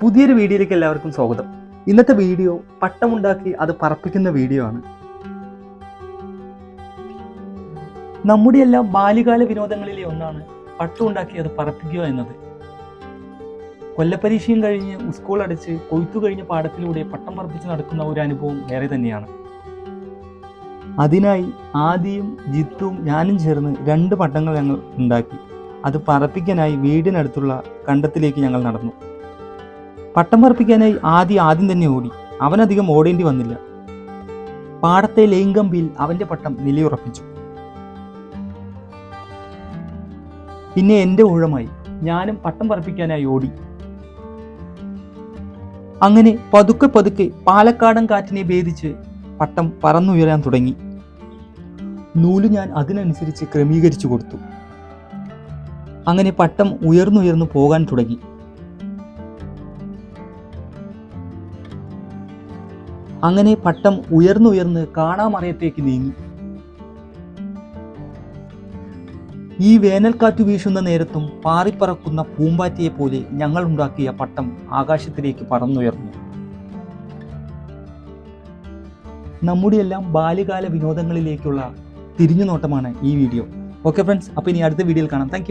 പുതിയൊരു വീഡിയോയിലേക്ക് എല്ലാവർക്കും സ്വാഗതം. ഇന്നത്തെ വീഡിയോ പട്ടമുണ്ടാക്കി അത് പറപ്പിക്കുന്ന വീഡിയോ ആണ്. നമ്മുടെ എല്ലാം ബാല്യകാല വിനോദങ്ങളിലെ ഒന്നാണ് പട്ടമുണ്ടാക്കി അത് പറപ്പിക്കുക എന്നത്. കൊല്ലപ്പരീക്ഷയും കഴിഞ്ഞ് സ്കൂൾ അടച്ച് കൊയ്ത്തു കഴിഞ്ഞ പാടത്തിലൂടെ പട്ടം പറപ്പിച്ച് നടക്കുന്ന ഒരു അനുഭവം വേറെ തന്നെയാണ്. അതിനായി ആദിയും ജിത്തും ഞാനും ചേർന്ന് രണ്ട് പട്ടങ്ങൾ ഞങ്ങൾ ഉണ്ടാക്കി. അത് പറപ്പിക്കാനായി വീടിനടുത്തുള്ള കണ്ടത്തിലേക്ക് ഞങ്ങൾ നടന്നു. പട്ടം പറപ്പിക്കാനായി ആദ്യം ആദ്യം തന്നെ ഓടി. അവനധികം ഓടേണ്ടി വന്നില്ല. പാടത്തെ ലൈംഗമ്പിയിൽ അവന്റെ പട്ടം നിലയുറപ്പിച്ചു. പിന്നെ എന്റെ ഊഴമായി. ഞാനും പട്ടം പറപ്പിക്കാനായി ഓടി. അങ്ങനെ പതുക്കെ പതുക്കെ പാലക്കാടൻ കാറ്റിനെ ഭേദിച്ച് പട്ടം പറന്നുയരാൻ തുടങ്ങി. നൂൽ ഞാൻ അതിനനുസരിച്ച് ക്രമീകരിച്ചു കൊടുത്തു. അങ്ങനെ പട്ടം ഉയർന്നുയർന്നു പോകാൻ തുടങ്ങി. അങ്ങനെ പട്ടം ഉയർന്നുയർന്ന് കാണാമറയത്തേക്ക് നീങ്ങി. ഈ വേനൽക്കാറ്റ് വീശുന്ന നേരത്തും പാറിപ്പറക്കുന്ന പൂമ്പാറ്റയെ പോലെ ഞങ്ങൾ ഉണ്ടാക്കിയ പട്ടം ആകാശത്തിലേക്ക് പറന്നുയർന്നു. നമ്മുടെ എല്ലാം ബാല്യകാല വിനോദങ്ങളിലേക്കുള്ള തിരിഞ്ഞുനോട്ടമാണ് ഈ വീഡിയോ. ഓക്കെ ഫ്രണ്ട്സ് അപ്പോൾ ഇനി അടുത്ത വീഡിയോയിൽ കാണാം. താങ്ക്